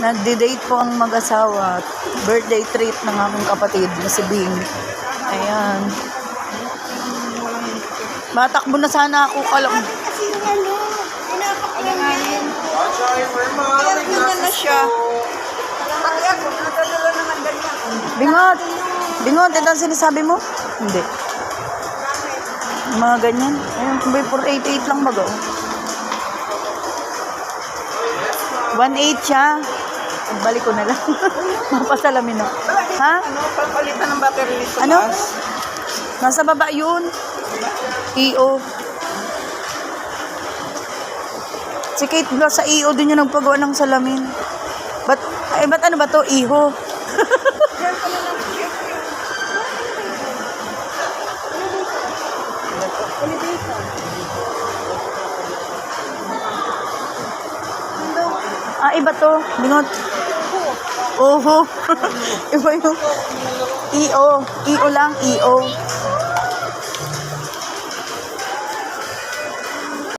Nagde-date po ang mag-asawa. Birthday treat ng aming kapatid na si Bing. Ayan. Matakbo na sana ako kalam. Ano, pinapakalamin. Kaya na siya. Naman ganyan. Bingot! Bingot, ito ang sinasabi mo? Hindi. Mga ganyan. Ayun, kung may 488 lang baga. oh. 1.8 siya. Balik ko na lang. Mapasalamin na. Ha? Ano, papalitan ng battery nito. Ano? Nasa baba yun. EO. Si Kate Blas sa EO din yung nagpagawa ng salamin. Ba't, ay, ba't ano ba to? Iho. Ah, iba to. Bingot. Oho. iba yung EO. EO lang, EO.